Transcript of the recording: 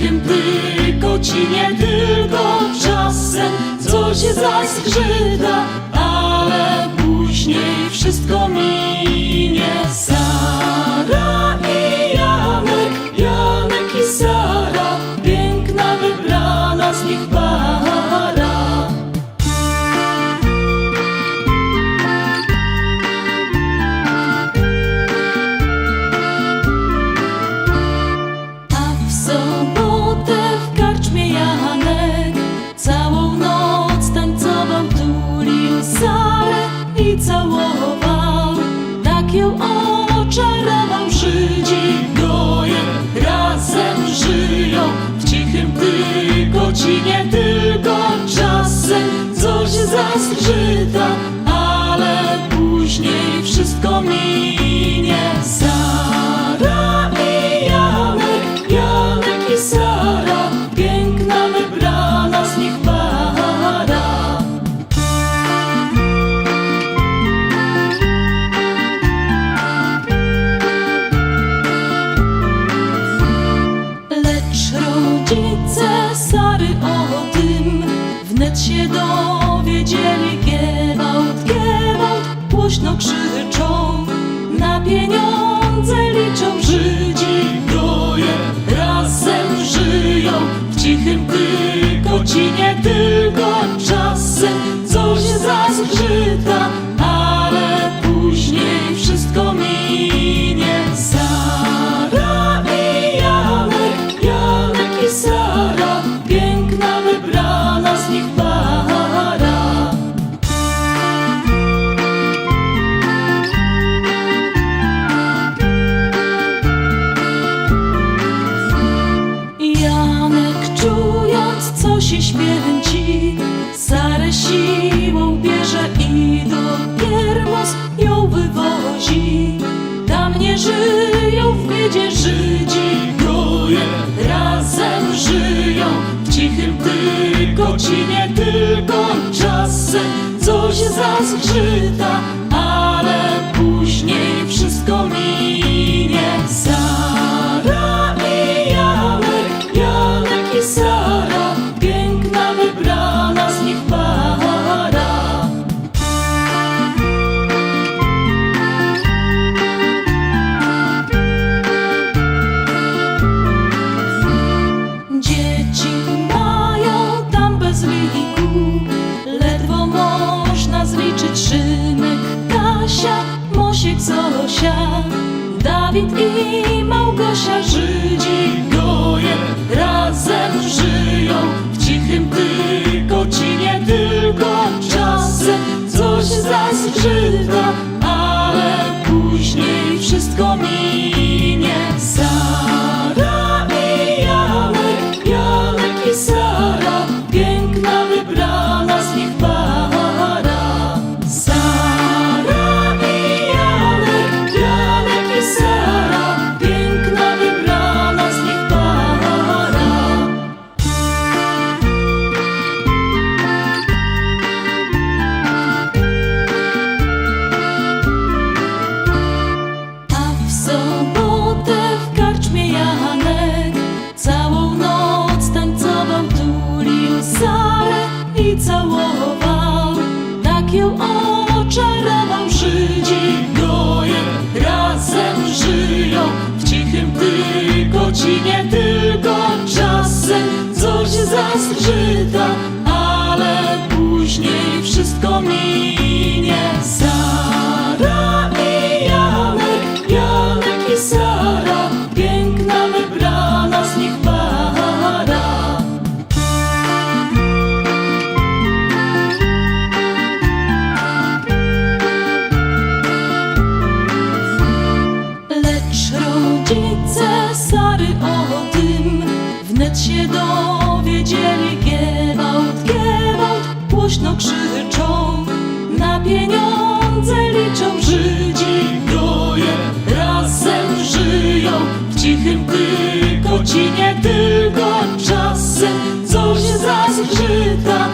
Wiem tylko ci nie tylko czasem Coś zaskrzyda Ale później wszystko minie sam. Się dowiedzieli Giewald, Giewald Głośno krzyczą. Na pieniądze liczą Żydzi Troje razem żyją. W cichym tykocinie tylko żyją w biedzie Żydzi. Troje razem żyją w cichym tykocinie Tylko czasem coś zaskrzyta o tym. Wnet się dowiedzieli Giewald, Giewald Głośno krzyczą. Na pieniądze liczą Żydzi. Goje razem żyją. W cichym tykocinie Tylko czasem. Coś zaskrzydla